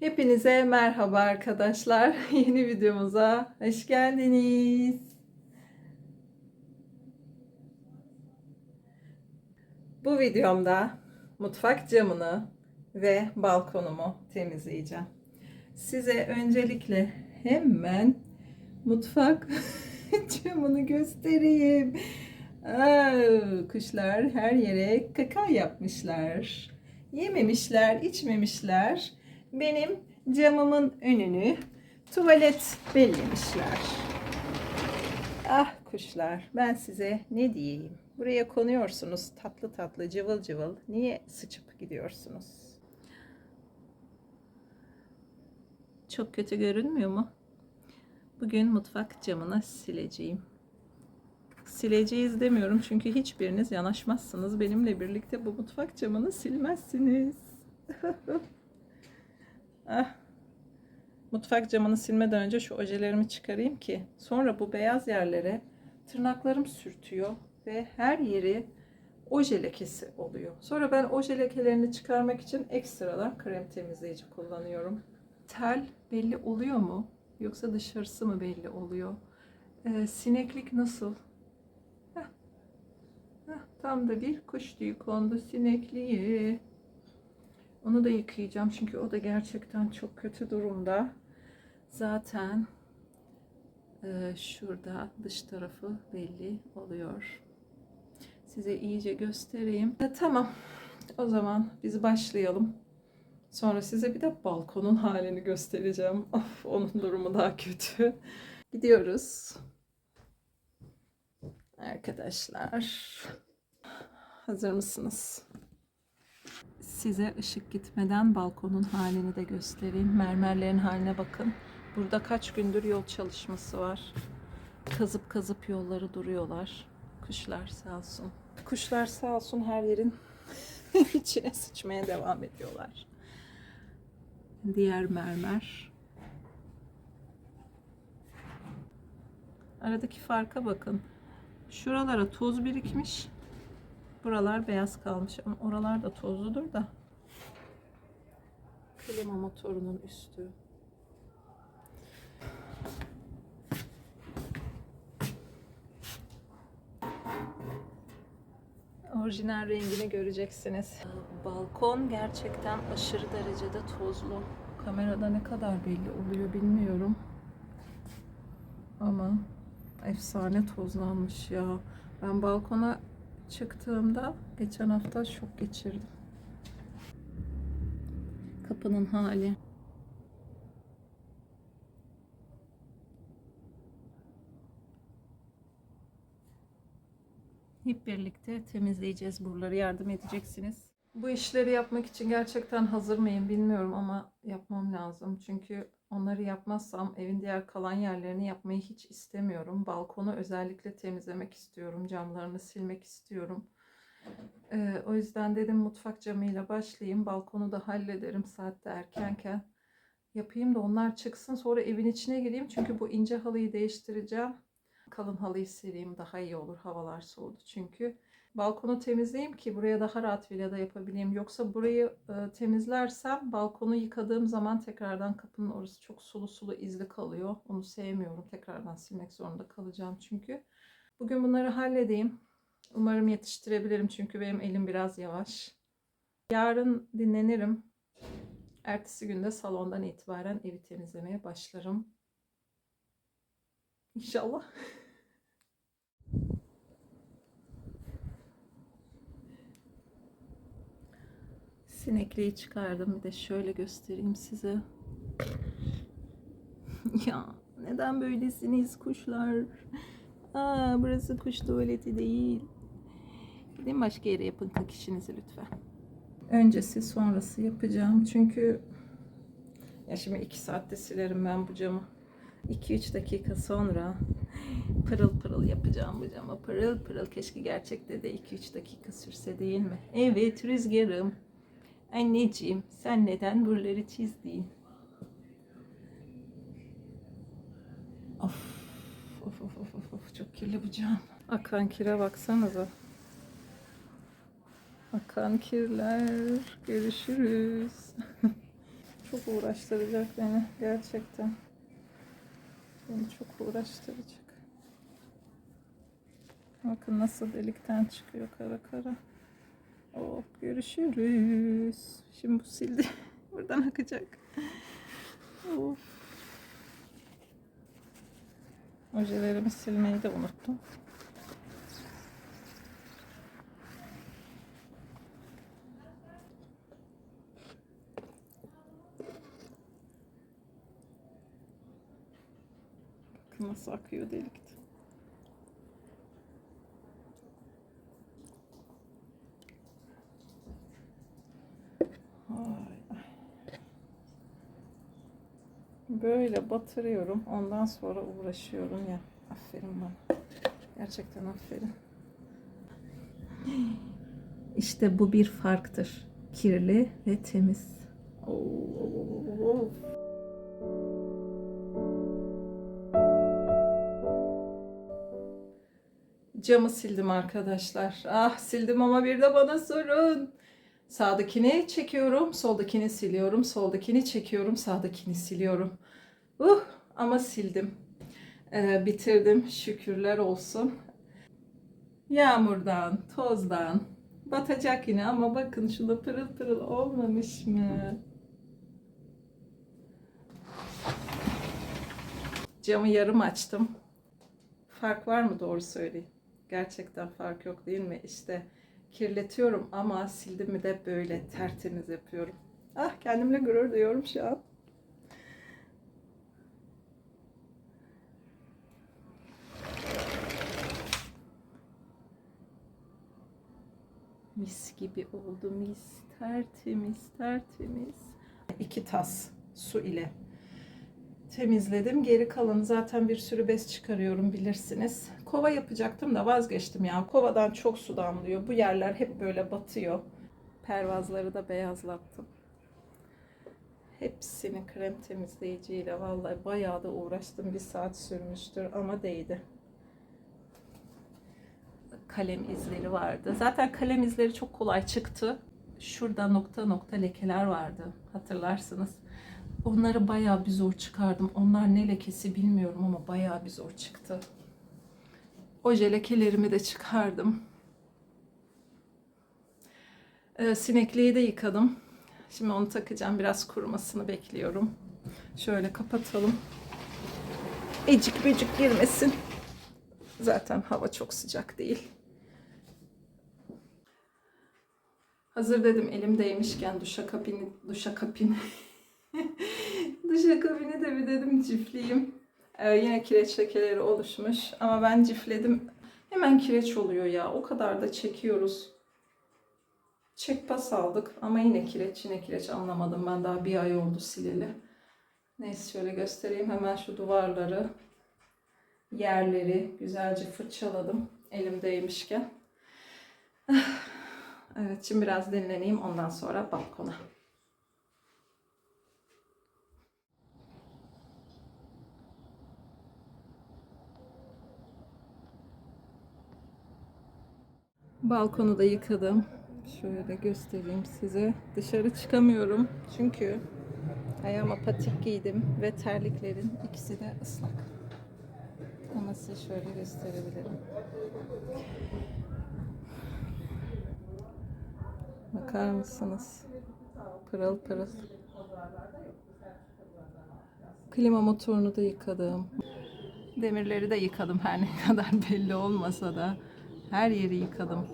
Hepinize merhaba arkadaşlar. Yeni videomuza hoş geldiniz. Bu videomda mutfak camını ve balkonumu temizleyeceğim. Size öncelikle hemen mutfak camını göstereyim. Kuşlar her yere kaka yapmışlar. Yememişler, içmemişler. Benim camımın önünü tuvalet bellemişler. Ah kuşlar, ben size ne diyeyim? Buraya konuyorsunuz tatlı tatlı cıvıl cıvıl. Niye sıçıp gidiyorsunuz? Çok kötü görünmüyor mu? Bugün mutfak camını sileceğim. Sileceğiz demiyorum çünkü hiçbiriniz yanaşmazsınız. Benimle birlikte bu mutfak camını silmezsiniz. ah. Mutfak camını silmeden önce şu ojelerimi çıkarayım ki sonra bu beyaz yerlere tırnaklarım sürtüyor ve her yeri oje lekesi oluyor. Sonra ben oje lekelerini çıkarmak için ekstradan krem temizleyici kullanıyorum. Tel belli oluyor mu? Yoksa dışarısı mı belli oluyor? Ee, sineklik nasıl? Heh. Heh, tam da bir kuş tüyü kondu sinekliği. Onu da yıkayacağım çünkü o da gerçekten çok kötü durumda. Zaten e, şurada dış tarafı belli oluyor. Size iyice göstereyim. E, tamam. O zaman biz başlayalım. Sonra size bir de balkonun halini göstereceğim. Of, onun durumu daha kötü. Gidiyoruz. Arkadaşlar. Hazır mısınız? Size ışık gitmeden balkonun halini de göstereyim. Mermerlerin haline bakın. Burada kaç gündür yol çalışması var. Kazıp kazıp yolları duruyorlar. Kuşlar sağ olsun. Kuşlar sağ olsun her yerin içine sıçmaya devam ediyorlar. Diğer mermer. Aradaki farka bakın. Şuralara toz birikmiş. Buralar beyaz kalmış ama oralar da tozludur da. Klima motorunun üstü. Orijinal rengini göreceksiniz. Balkon gerçekten aşırı derecede tozlu. Kamerada ne kadar belli oluyor bilmiyorum. Ama efsane tozlanmış ya. Ben balkona çıktığımda geçen hafta şok geçirdim. Kapının hali. Hep birlikte temizleyeceğiz buraları. Yardım edeceksiniz. Bu işleri yapmak için gerçekten hazır mıyım bilmiyorum ama yapmam lazım. Çünkü onları yapmazsam evin diğer kalan yerlerini yapmayı hiç istemiyorum. Balkonu özellikle temizlemek istiyorum. Camlarını silmek istiyorum. Ee, o yüzden dedim mutfak camıyla başlayayım. Balkonu da hallederim saatte erkenken. Yapayım da onlar çıksın. Sonra evin içine gireyim. Çünkü bu ince halıyı değiştireceğim. Kalın halıyı sileyim daha iyi olur. Havalar soğudu çünkü. Balkonu temizleyeyim ki buraya daha rahat villada yapabileyim. Yoksa burayı e, temizlersem balkonu yıkadığım zaman tekrardan kapının orası çok sulu sulu izli kalıyor. Onu sevmiyorum. Tekrardan silmek zorunda kalacağım çünkü. Bugün bunları halledeyim. Umarım yetiştirebilirim çünkü benim elim biraz yavaş. Yarın dinlenirim. Ertesi günde salondan itibaren evi temizlemeye başlarım. İnşallah. Sinekliği çıkardım. Bir de şöyle göstereyim size. ya neden böylesiniz kuşlar? Aa, burası kuş tuvaleti değil. Gidin başka yere yapın kak işinizi lütfen. Öncesi sonrası yapacağım. Çünkü ya şimdi iki saatte silerim ben bu camı. 2-3 dakika sonra pırıl pırıl yapacağım bu camı. Pırıl pırıl. Keşke gerçekte de 2-3 dakika sürse değil mi? Evet rüzgarım. Anneciğim sen neden buraları çizdin? Of. Of of of of. Çok kirli bu cam. Akan kire baksanıza. Akan kirler. Görüşürüz. çok uğraştıracak beni gerçekten. Beni çok uğraştıracak. Bakın nasıl delikten çıkıyor kara kara. Oh görüşürüz. Şimdi bu sildi. Buradan akacak. Of. Ojelerimi silmeyi de unuttum. Bakın nasıl akıyor delikten. Böyle batırıyorum. Ondan sonra uğraşıyorum ya. Aferin bana. Gerçekten aferin. İşte bu bir farktır. Kirli ve temiz. Camı sildim arkadaşlar. Ah sildim ama bir de bana sorun. Sağdakini çekiyorum, soldakini siliyorum, soldakini çekiyorum, sağdakini siliyorum. Uh, ama sildim. Ee, bitirdim. Şükürler olsun. Yağmurdan, tozdan batacak yine ama bakın şurada pırıl pırıl olmamış mı? Camı yarım açtım. Fark var mı doğru söyleyeyim. Gerçekten fark yok değil mi? İşte kirletiyorum ama sildim mi de böyle tertemiz yapıyorum. Ah kendimle gurur duyuyorum şu an. Mis gibi oldu mis. Tertemiz tertemiz. İki tas su ile temizledim. Geri kalanı zaten bir sürü bez çıkarıyorum bilirsiniz. Kova yapacaktım da vazgeçtim ya. Kovadan çok su damlıyor. Bu yerler hep böyle batıyor. Pervazları da beyazlattım. Hepsini krem temizleyiciyle vallahi bayağı da uğraştım. Bir saat sürmüştür ama değdi. Kalem izleri vardı. Zaten kalem izleri çok kolay çıktı. Şurada nokta nokta lekeler vardı. Hatırlarsınız. Onları bayağı bir zor çıkardım. Onlar ne lekesi bilmiyorum ama bayağı bir zor çıktı. Oje lekelerimi de çıkardım. Ee, sinekliği de yıkadım. Şimdi onu takacağım. Biraz kurumasını bekliyorum. Şöyle kapatalım. Ecik böcük girmesin. Zaten hava çok sıcak değil. Hazır dedim elim değmişken duşa kabini, duşa kabini, duşa kabini de bir dedim cifleyeyim. Ee, yine kireç lekeleri oluşmuş ama ben cifledim. Hemen kireç oluyor ya. O kadar da çekiyoruz. Çek pas aldık ama yine kireç yine kireç anlamadım ben daha bir ay oldu sileli. Neyse şöyle göstereyim hemen şu duvarları yerleri güzelce fırçaladım elimdeymişken. Evet şimdi biraz dinleneyim ondan sonra balkona. Balkonu da yıkadım. Şöyle göstereyim size. Dışarı çıkamıyorum çünkü ayağıma patik giydim ve terliklerin ikisi de ıslak. Ama size şöyle gösterebilirim. Bakar mısınız? Pırıl pırıl. Klima motorunu da yıkadım. Demirleri de yıkadım her ne kadar belli olmasa da. Her yeri yıkadım.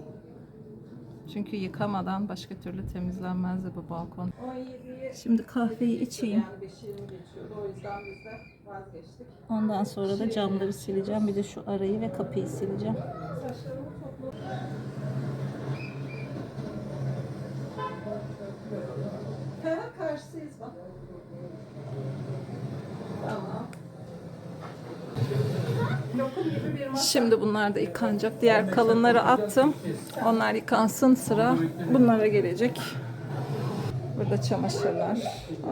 Çünkü yıkamadan başka türlü temizlenmezdi bu balkon. Şimdi kahveyi içeyim. Ondan sonra da camları sileceğim. Bir de şu arayı ve kapıyı sileceğim. karşısıyız bak. Şimdi bunlar da yıkanacak. Diğer kalınları attım. Onlar yıkansın sıra bunlara gelecek. Burada çamaşırlar.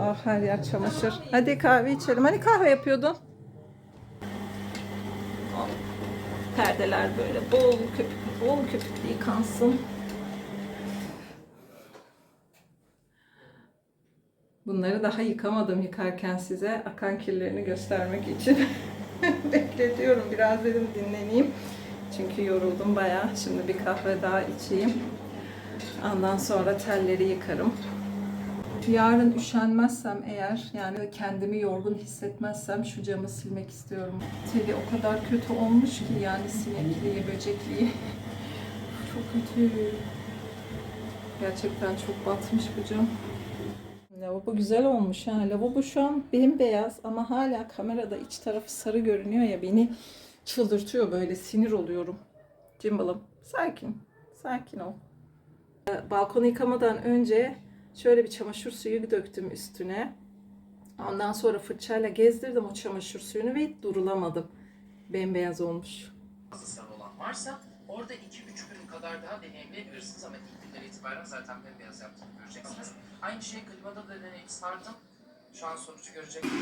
Ah her yer çamaşır. Hadi kahve içelim. Hani kahve yapıyordun? Perdeler böyle bol köpüklü, bol köpüklü yıkansın. Bunları daha yıkamadım yıkarken size akan kirlerini göstermek için bekletiyorum. Biraz dedim dinleneyim. Çünkü yoruldum bayağı. Şimdi bir kahve daha içeyim. Ondan sonra telleri yıkarım. Yarın üşenmezsem eğer yani kendimi yorgun hissetmezsem şu camı silmek istiyorum. Teli o kadar kötü olmuş ki yani sinekliği, böcekliği. Çok kötü. Gerçekten çok batmış bu cam. Lavabo güzel olmuş ha. Lavabo şu an bembeyaz ama hala kamerada iç tarafı sarı görünüyor ya beni çıldırtıyor böyle sinir oluyorum. Cimbalım sakin. Sakin ol. Balkonu yıkamadan önce şöyle bir çamaşır suyu döktüm üstüne. Ondan sonra fırçayla gezdirdim o çamaşır suyunu ve durulamadım. Bembeyaz olmuş. fazlası olan varsa orada 2-3 gün kadar daha deneyimleyebilirsiniz ama ilk günden itibaren zaten bembeyaz yaptığını göreceksiniz. Aynı şeyi klimada da deneyip sardım. Şu an sonucu göreceksiniz.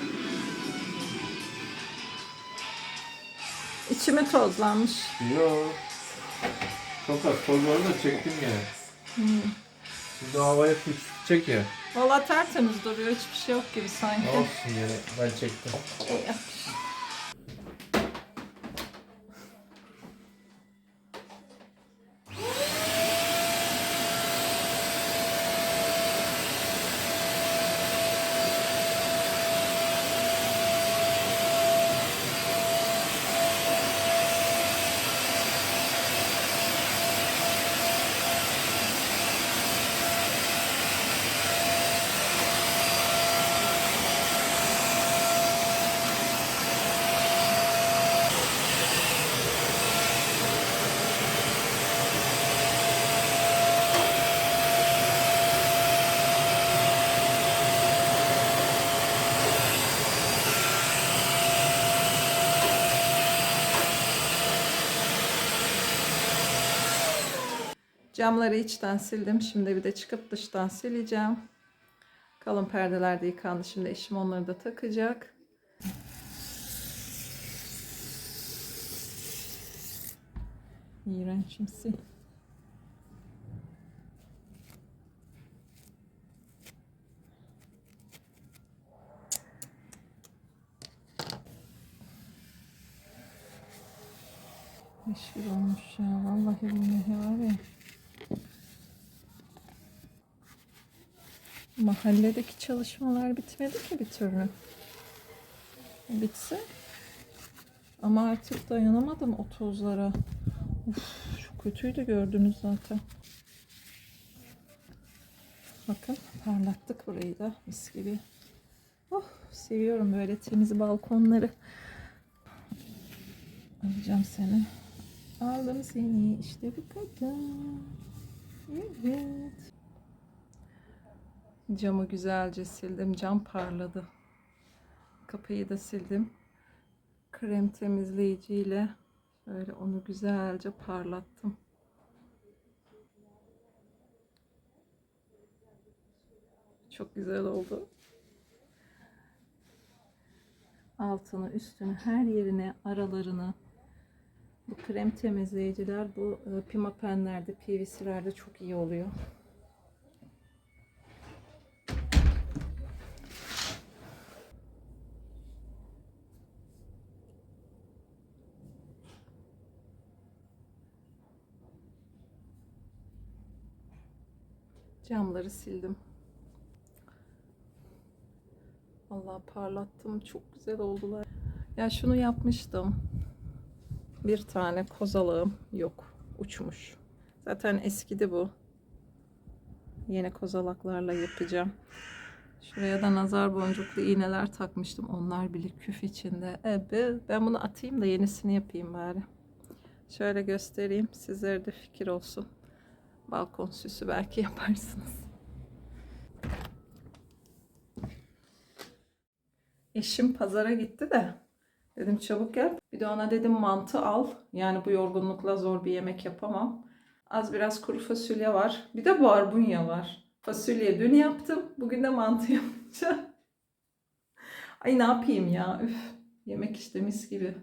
İçimi tozlanmış. Yok. Çok az tozları da çektim gene. Şimdi havaya çek ya. Valla tertemiz duruyor. Hiçbir şey yok gibi sanki. Olsun gene ben çektim. İyi. Camları içten sildim. Şimdi bir de çıkıp dıştan sileceğim. Kalın perdeler de yıkandı. Şimdi eşim onları da takacak. İğrençimsi. Meşhur olmuş ya. Vallahi billahi var ya. Mahalledeki çalışmalar bitmedi ki bir türlü. Bitse. Ama artık dayanamadım o tozlara. Uf, çok kötüydü gördünüz zaten. Bakın parlattık burayı da mis gibi. Oh seviyorum böyle temiz balkonları. Alacağım seni. Aldım seni işte bu kadar. Evet. Camı güzelce sildim. Cam parladı. Kapıyı da sildim. Krem temizleyiciyle şöyle onu güzelce parlattım. Çok güzel oldu. Altını, üstünü, her yerine, aralarını bu krem temizleyiciler bu e, pimapenlerde, PVC'lerde çok iyi oluyor. Camları sildim. Allah parlattım. Çok güzel oldular. Ya şunu yapmıştım. Bir tane kozalağım yok. Uçmuş. Zaten eskidi bu. Yeni kozalaklarla yapacağım. Şuraya da nazar boncuklu iğneler takmıştım. Onlar bile küf içinde. Ebe, ben bunu atayım da yenisini yapayım bari. Şöyle göstereyim. Sizlere de fikir olsun. Balkon süsü belki yaparsınız. Eşim pazara gitti de dedim çabuk gel. Bir de ona dedim mantı al. Yani bu yorgunlukla zor bir yemek yapamam. Az biraz kuru fasulye var. Bir de barbunya var. Fasulye dün yaptım. Bugün de mantı yapacağım. Ay ne yapayım ya. Üf. Yemek işte mis gibi.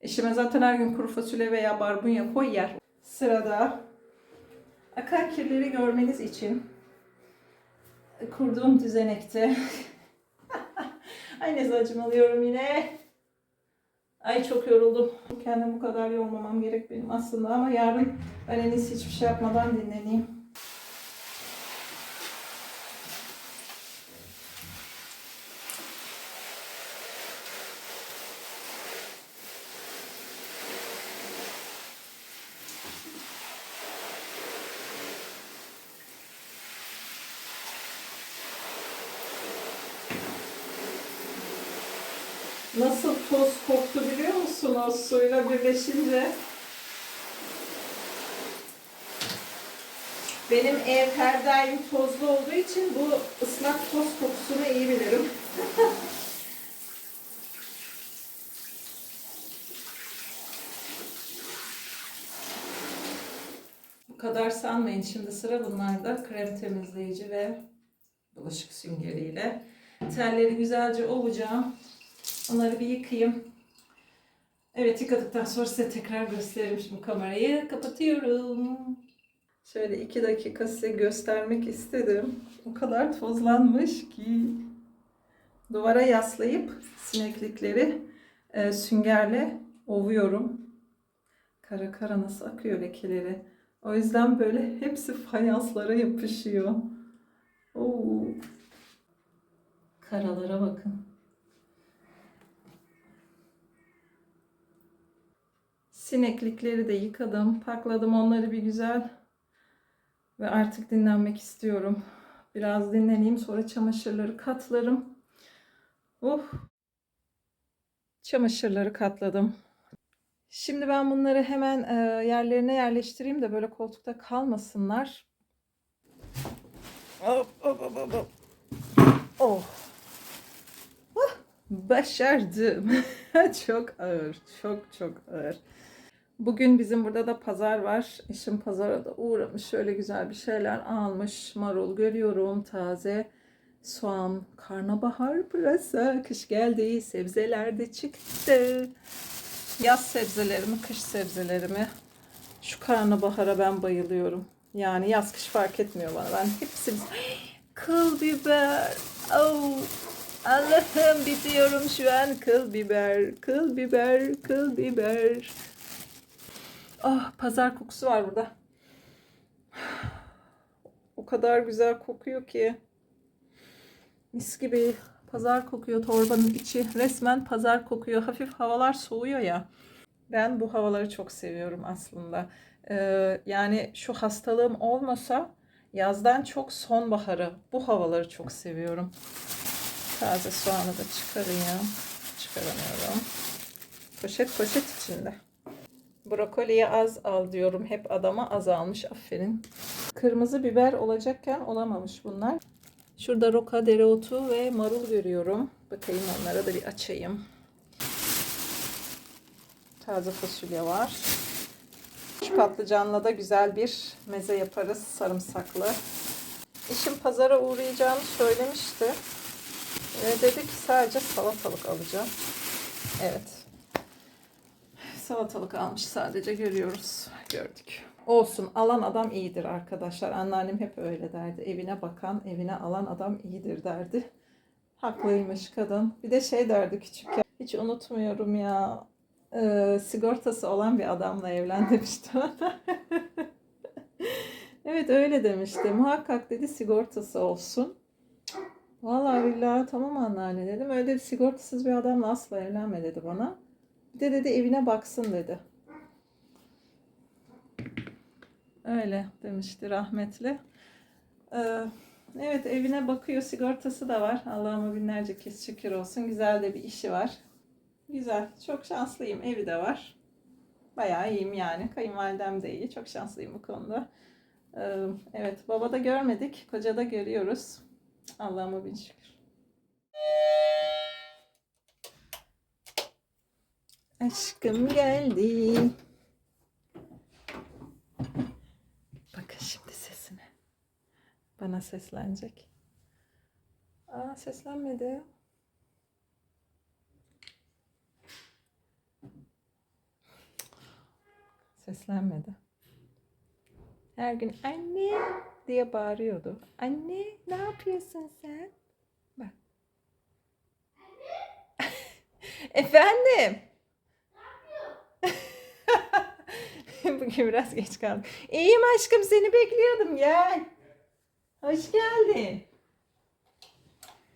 Eşime zaten her gün kuru fasulye veya barbunya koy yer. Sırada akan kirleri görmeniz için kurduğum düzenekte. Ay ne saçmalıyorum yine. Ay çok yoruldum. Kendimi bu kadar yormamam gerek benim aslında ama yarın iyisi hiçbir şey yapmadan dinleneyim. Nasıl toz koktu musunuz suyla birleşince? Benim ev her daim tozlu olduğu için bu ıslak toz kokusunu iyi bilirim. bu kadar sanmayın. Şimdi sıra bunlarda krem temizleyici ve bulaşık süngeriyle. Telleri güzelce ovacağım. Onları bir yıkayayım. Evet yıkadıktan sonra size tekrar gösteririm şimdi kamerayı. Kapatıyorum. Şöyle iki dakika size göstermek istedim. O kadar tozlanmış ki. Duvara yaslayıp sineklikleri e, süngerle ovuyorum. Kara kara nasıl akıyor lekeleri. O yüzden böyle hepsi fayanslara yapışıyor. Oo. Karalara bakın. Sineklikleri de yıkadım, pakladım onları bir güzel. Ve artık dinlenmek istiyorum. Biraz dinleneyim sonra çamaşırları katlarım. Oh. Çamaşırları katladım. Şimdi ben bunları hemen e, yerlerine yerleştireyim de böyle koltukta kalmasınlar. Hop hop hop hop. Oh. Başardım. çok ağır, çok çok ağır. Bugün bizim burada da pazar var. Eşim pazara da uğramış. Şöyle güzel bir şeyler almış. Marul görüyorum. Taze soğan, karnabahar, pırasa. Kış geldi. Sebzeler de çıktı. Yaz sebzelerimi, kış sebzelerimi. Şu karnabahara ben bayılıyorum. Yani yaz kış fark etmiyor bana. Ben hepsini... Kıl biber. Oh. Allah'ım bitiyorum şu an. Kıl biber, kıl biber, kıl biber. Ah pazar kokusu var burada. O kadar güzel kokuyor ki. Mis gibi pazar kokuyor torbanın içi. Resmen pazar kokuyor. Hafif havalar soğuyor ya. Ben bu havaları çok seviyorum aslında. Ee, yani şu hastalığım olmasa yazdan çok sonbaharı bu havaları çok seviyorum. Taze soğanı da çıkarayım. Çıkaramıyorum. Poşet poşet içinde. Brokoliye az al diyorum. Hep adama az almış. Aferin. Kırmızı biber olacakken olamamış bunlar. Şurada roka, dereotu ve marul görüyorum. Bakayım onlara da bir açayım. Taze fasulye var. Şu patlıcanla da güzel bir meze yaparız. Sarımsaklı. Eşim pazara uğrayacağını söylemişti. Ve dedi ki sadece salatalık alacağım. Evet. Salatalık almış sadece görüyoruz. Gördük. Olsun alan adam iyidir arkadaşlar. Anneannem hep öyle derdi. Evine bakan, evine alan adam iyidir derdi. Haklıymış kadın. Bir de şey derdi küçükken. Hiç unutmuyorum ya. e, sigortası olan bir adamla evlen demişti evet öyle demişti. Muhakkak dedi sigortası olsun. Vallahi billahi tamam anneanne dedim. Öyle sigortasız bir adamla asla evlenme dedi bana. Bir de dedi evine baksın dedi. Öyle demişti rahmetli. Ee, evet evine bakıyor sigortası da var. Allah'ıma binlerce kez şükür olsun. Güzel de bir işi var. Güzel. Çok şanslıyım. Evi de var. Bayağı iyiyim yani. Kayınvalidem de iyi. Çok şanslıyım bu konuda. Ee, evet baba da görmedik. Koca da görüyoruz. Allah'ıma bin şükür. Aşkım geldi. Bakın şimdi sesine. Bana seslenecek. Aa seslenmedi. Seslenmedi. Her gün anne diye bağırıyordu. Anne ne yapıyorsun sen? Bak. Efendim? Bugün biraz geç kaldım. İyiyim aşkım seni bekliyordum gel. Hoş geldin.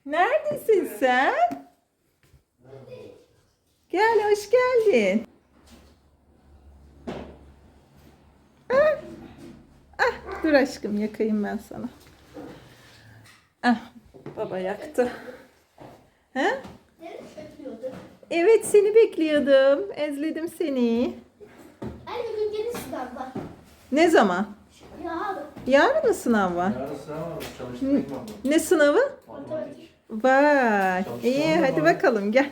Neredesin sen? Gel hoş geldin. Ah, ah, dur aşkım yakayım ben sana. Ah, baba yaktı. He? Evet seni bekliyordum. Ezledim seni. Anne sınav var. Ne zaman? Ya Yarın mı sınav var? Yarın sınav var. Çalıştırayım mı? Ne sınavı? Matematik. Vay. İyi hadi bakalım gel.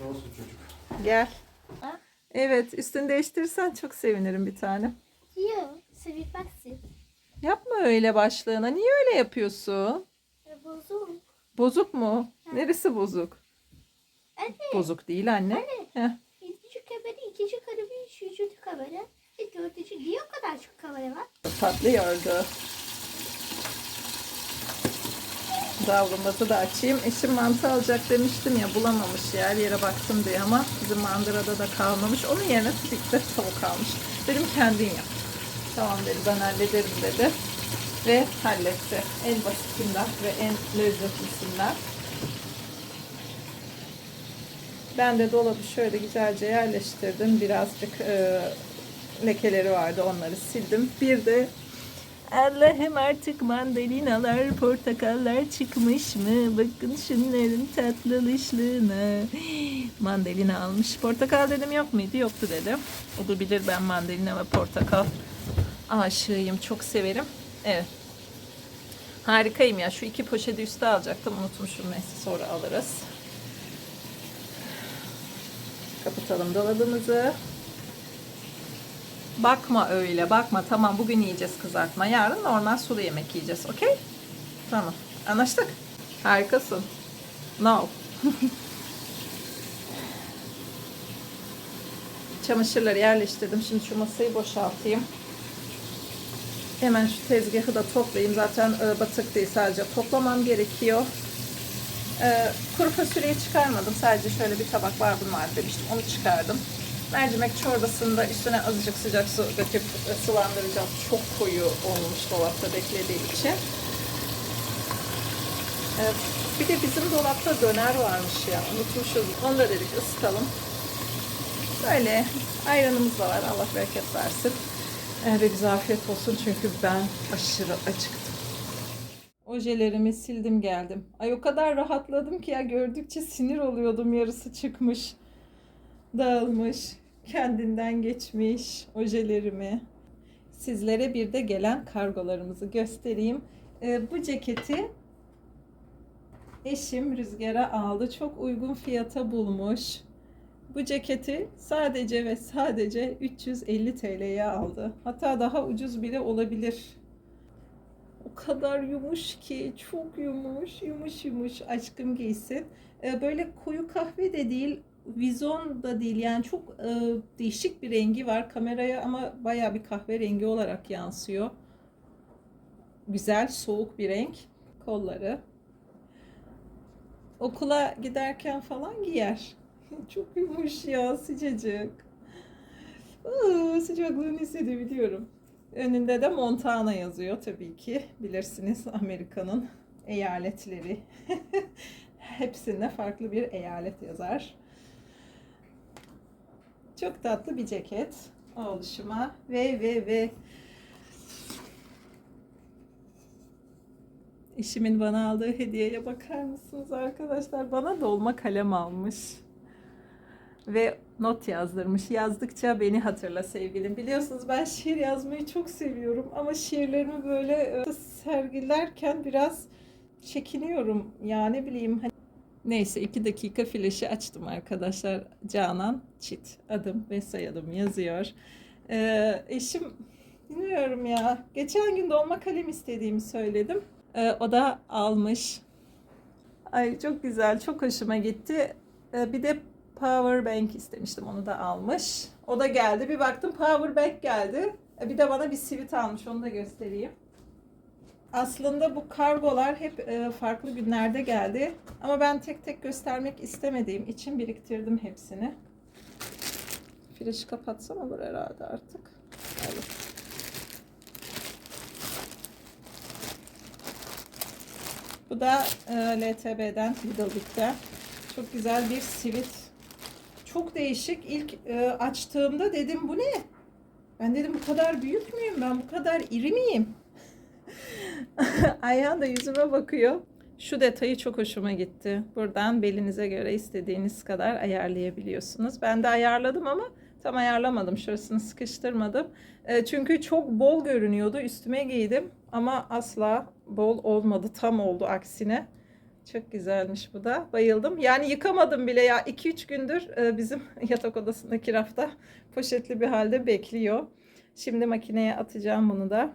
Nasıl çocuk? Gel. Ha? Evet üstünü değiştirirsen çok sevinirim bir tane. Yok. Sevilmezsin. Yapma öyle başlığına. Niye öyle yapıyorsun? E, bozuk. Bozuk mu? Neresi bozuk? Anne. Bozuk değil anne. Heh. Birinci kamera, ikinci kamera, üçüncü kamera. Dördüncü. Niye o kadar çok kamera var? Patlıyordu. Davlumbazı da açayım. Eşim mantı alacak demiştim ya bulamamış ya. Her yere baktım diye ama bizim mandırada da kalmamış. Onun yerine de tavuk almış. Dedim kendin yap. Tamam dedi ben hallederim dedi. Ve halletti. En basitinden ve en lezzetlisinden. Ben de dolabı şöyle güzelce yerleştirdim. Birazcık e, lekeleri vardı onları sildim. Bir de Allah'ım artık mandalinalar, portakallar çıkmış mı? Bakın şunların tatlılışlığına. Mandalina almış. Portakal dedim yok muydu? Yoktu dedi. O bilir ben mandalina ve portakal aşığıyım. Çok severim. Evet. Harikayım ya. Şu iki poşeti üste alacaktım. Unutmuşum. Neyse sonra alırız. Kapatalım dolabımızı. Bakma öyle bakma. Tamam bugün yiyeceğiz kızartma. Yarın normal sulu yemek yiyeceğiz. Okey? Tamam. Anlaştık. Harikasın. No. Çamaşırları yerleştirdim. Şimdi şu masayı boşaltayım. Hemen şu tezgahı da toplayayım. Zaten e, batık değil sadece toplamam gerekiyor. Ee, kuru fasulyeyi çıkarmadım. Sadece şöyle bir tabak var bunun var demiştim. Onu çıkardım. Mercimek çorbasını da üstüne azıcık sıcak su döküp e, sulandıracağım. Çok koyu olmuş dolapta beklediği için. Ee, bir de bizim dolapta döner varmış ya. Unutmuşuz. Onu da dedik ısıtalım. Böyle ayranımız da var. Allah bereket versin. Ee, ve bize afiyet olsun çünkü ben aşırı acıktım. Ojelerimi sildim geldim. Ay o kadar rahatladım ki ya gördükçe sinir oluyordum yarısı çıkmış. Dağılmış. Kendinden geçmiş ojelerimi. Sizlere bir de gelen kargolarımızı göstereyim. Ee, bu ceketi eşim Rüzgar'a aldı. Çok uygun fiyata bulmuş. Bu ceketi sadece ve sadece 350 TL'ye aldı. Hatta daha ucuz bile olabilir. O kadar yumuş ki, çok yumuş, yumuş yumuş aşkım giysin. Ee, böyle koyu kahve de değil, vizon da değil yani çok e, değişik bir rengi var kameraya ama baya bir kahverengi olarak yansıyor. Güzel, soğuk bir renk. Kolları. Okula giderken falan giyer. Çok yumuş ya, sıcacık. Aa, sıcaklığını hissedebiliyorum. Önünde de Montana yazıyor tabii ki. Bilirsiniz Amerika'nın eyaletleri. Hepsinde farklı bir eyalet yazar. Çok tatlı bir ceket oluşuma ve ve ve eşimin bana aldığı hediyeye bakar mısınız arkadaşlar? Bana dolma kalem almış ve not yazdırmış. Yazdıkça beni hatırla sevgilim. Biliyorsunuz ben şiir yazmayı çok seviyorum ama şiirlerimi böyle e, sergilerken biraz çekiniyorum. Yani bileyim hani Neyse iki dakika flaşı açtım arkadaşlar. Canan Çit adım ve soyadım yazıyor. Ee, eşim bilmiyorum ya. Geçen gün dolma kalem istediğimi söyledim. Ee, o da almış. Ay çok güzel, çok hoşuma gitti. Ee, bir de power bank istemiştim, onu da almış. O da geldi. Bir baktım power bank geldi. Ee, bir de bana bir sivit almış, onu da göstereyim. Aslında bu kargolar hep e, farklı günlerde geldi. Ama ben tek tek göstermek istemediğim için biriktirdim hepsini. Flaşı kapatsam olur herhalde artık. Olur. Bu da e, LTB'den, Big'den. Çok güzel bir sivit. Çok değişik. İlk e, açtığımda dedim bu ne? Ben dedim bu kadar büyük müyüm ben? Bu kadar iri miyim? Ayhan da yüzüme bakıyor. Şu detayı çok hoşuma gitti. Buradan belinize göre istediğiniz kadar ayarlayabiliyorsunuz. Ben de ayarladım ama tam ayarlamadım. Şurasını sıkıştırmadım. E, çünkü çok bol görünüyordu. Üstüme giydim ama asla bol olmadı. Tam oldu aksine. Çok güzelmiş bu da. Bayıldım. Yani yıkamadım bile ya. 2-3 gündür e, bizim yatak odasındaki rafta poşetli bir halde bekliyor. Şimdi makineye atacağım bunu da.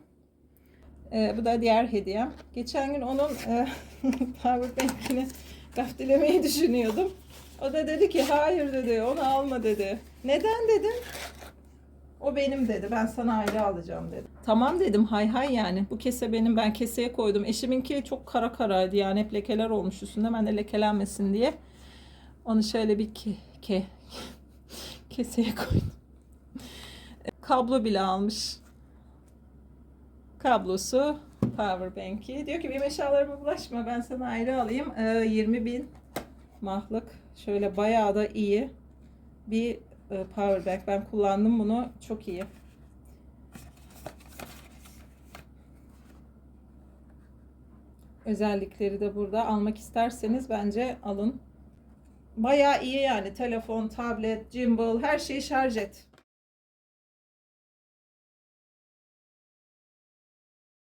E, bu da diğer hediyem. Geçen gün onun e, powerbank'ini raftilemeyi düşünüyordum. O da dedi ki hayır dedi onu alma dedi. Neden dedim. O benim dedi. Ben sana ayrı alacağım dedi. Tamam dedim hay hay yani. Bu kese benim ben keseye koydum. Eşiminki çok kara karaydı yani hep lekeler olmuş üstünde. Ben de lekelenmesin diye. Onu şöyle bir ke, ke, keseye koydum. Kablo bile almış. Kablosu, powerbank'i. Diyor ki benim eşyalarıma bulaşma ben sana ayrı alayım. Ee, 20 bin mahlık. Şöyle bayağı da iyi bir e, powerbank. Ben kullandım bunu. Çok iyi. Özellikleri de burada. Almak isterseniz bence alın. Bayağı iyi yani. Telefon, tablet, gimbal her şeyi şarj et.